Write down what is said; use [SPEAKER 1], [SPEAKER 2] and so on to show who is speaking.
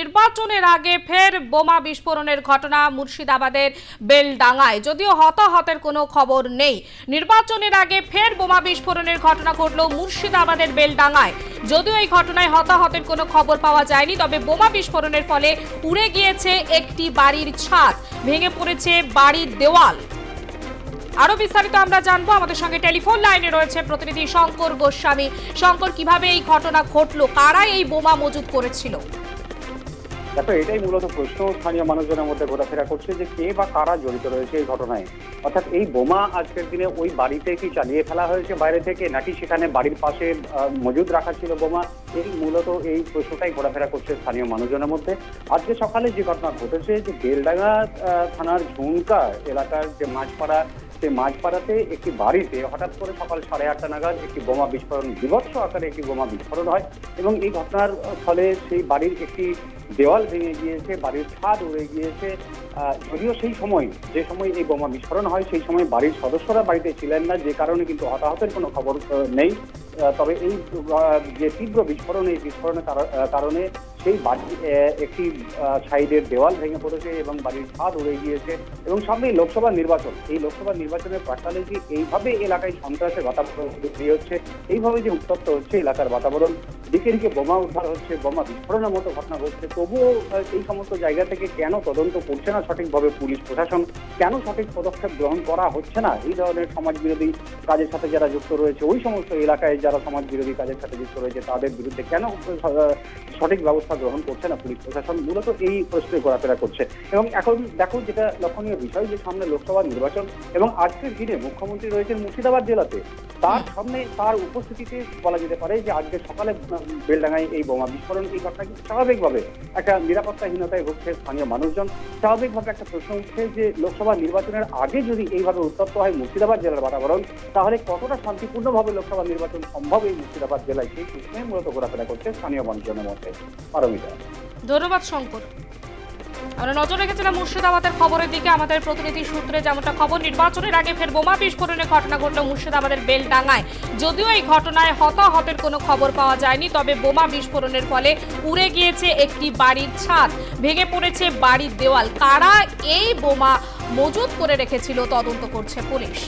[SPEAKER 1] নির্বাচনের আগে ফের বোমা বিস্ফোরণের ঘটনা মুর্শিদাবাদের বেলডাঙ্গায়। যদিও হতাহতের কোনো খবর নেই। নির্বাচনের আগে ফের বোমা বিস্ফোরণের ঘটনা ঘটল মুর্শিদাবাদের বেলডাঙ্গায়। যদিও এই ঘটনায় হতাহতের কোনো খবর পাওয়া যায়নি, তবে বোমা বিস্ফোরণের ফলে উড়ে গিয়েছে একটি বাড়ির ছাদ, ভেঙে পড়েছে বাড়ির দেওয়াল। আরও বিস্তারিত আমরা জানব। আমাদের সঙ্গে টেলিফোন লাইনে রয়েছে প্রতিনিধি শঙ্কর গোস্বামী। শঙ্কর, কীভাবে এই ঘটনা ঘটলো? কারা এই বোমা মজুত করেছিল?
[SPEAKER 2] দেখো এটাই মূলত প্রশ্ন স্থানীয় মানুষজনের মধ্যে ঘোরাফেরা করছে যে কে বা কারা জড়িত রয়েছে এই ঘটনায়। অর্থাৎ এই বোমা আজকের দিনে ওই বাড়িতে কি চালিয়ে ফেলা হয়েছে বাইরে থেকে, নাকি সেখানে বাড়ির পাশে মজুদ রাখা ছিল বোমা? এই মূলত এই প্রশ্নটাই ঘোরাফেরা করছে স্থানীয় মানুষজনের মধ্যে। আজকে সকালে যে ঘটনা ঘটেছে, যে বেলডাঙ্গা থানার ঝুমকা এলাকার যে মাঝপাড়া, সেই মাঝপাড়াতে একটি বাড়িতে হঠাৎ করে সকাল সাড়ে আটটা নাগাদ একটি বোমা বিস্ফোরণ, বিভৎস আকারে একটি বোমা বিস্ফোরণ হয় এবং এই ঘটনার ফলে সেই বাড়ির একটি দেওয়াল ভেঙে গিয়েছে, বাড়ির ছাদ উড়ে গিয়েছে। যদিও সেই সময়, যে সময় এই বোমা বিস্ফোরণ হয়, সেই সময় বাড়ির সদস্যরা বাড়িতে ছিলেন না, যে কারণে কিন্তু হতাহতের কোনো খবর নেই। তবে এই যে তীব্র বিস্ফোরণ, এই বিস্ফোরণের কারণে সেই বাড়ি একটি সাইডের দেওয়াল ভেঙে পড়েছে এবং বাড়ির ছাদ উড়ে গিয়েছে এবং সামনেই লোকসভা নির্বাচন। এই লোকসভা নির্বাচনের প্রাকালে যে এইভাবে এলাকায় সন্ত্রাসের বাতাবরণ তৈরি হচ্ছে, এইভাবে যে উত্তপ্ত হচ্ছে এলাকার বাতাবরণ, দিকে দিকে বোমা উদ্ধার হচ্ছে, বোমা বিস্ফোরণের মতো ঘটনা ঘটছে। তবুও এই সমস্ত জায়গা থেকে কেন তদন্ত করছে না সঠিকভাবে পুলিশ প্রশাসন? কেন সঠিক পদক্ষেপ গ্রহণ করা হচ্ছে না? এই ধরনের সমাজ বিরোধী কাজের সাথে যারা যুক্ত রয়েছে, ওই সমস্ত এলাকায় যারা সমাজ বিরোধী কাজের সাথে যুক্ত রয়েছে, তাদের বিরুদ্ধে কেন সঠিক ব্যবস্থা গ্রহণ করছে না পুলিশ প্রশাসন? মূলত এই প্রশ্নে ঘোরাফেরা করছে। এবং এখন দেখো, যেটা লক্ষণীয় বিষয়, যে সামনে লোকসভা নির্বাচন এবং আজকের দিনে মুখ্যমন্ত্রী রয়েছেন মুর্শিদাবাদ জেলাতে। তার সামনে তার উপস্থিতিতে বলা যেতে পারে যে আজকে সকালে বেলডাঙ্গায় এই বোমা বিস্ফোরণ, এই ঘটনা কিন্তু স্বাভাবিকভাবে একটা নিরাপত্তাহীনতায় ভুগছে স্থানীয় মানুষজন। স্বাভাবিকভাবে একটা প্রশ্ন উঠছে যে লোকসভা নির্বাচনের আগে যদি এইভাবে উত্তপ্ত হয় মুর্শিদাবাদ জেলার বাতাবরণ, তাহলে কতটা শান্তিপূর্ণভাবে লোকসভা নির্বাচন সম্ভব এই মুর্শিদাবাদ জেলায়? সেই প্রশ্নে মূলত ঘোরাফেরা করছে স্থানীয় মানুষজনের মধ্যে। পারমিতা।
[SPEAKER 1] ধন্যবাদ, শঙ্কর। আমরা নজর রেখেছিলাম মুর্শিদাবাদের খবরের দিকে। আমাদের প্রতিনিধি সূত্রে যেমনটা খবর, নির্বাচনের আগে ফের বোমা বিস্ফোরণের ঘটনা ঘটল মুর্শিদাবাদের বেলডাঙ্গায়। যদিও এই ঘটনায় হতাহতের কোনো খবর পাওয়া যায়নি, তবে বোমা বিস্ফোরণের ফলে উড়ে গিয়েছে একটি বাড়ির ছাদ, ভেঙে পড়েছে বাড়ির দেওয়াল। কারা এই বোমা মজুত করে রেখেছিল, তদন্ত করছে পুলিশ।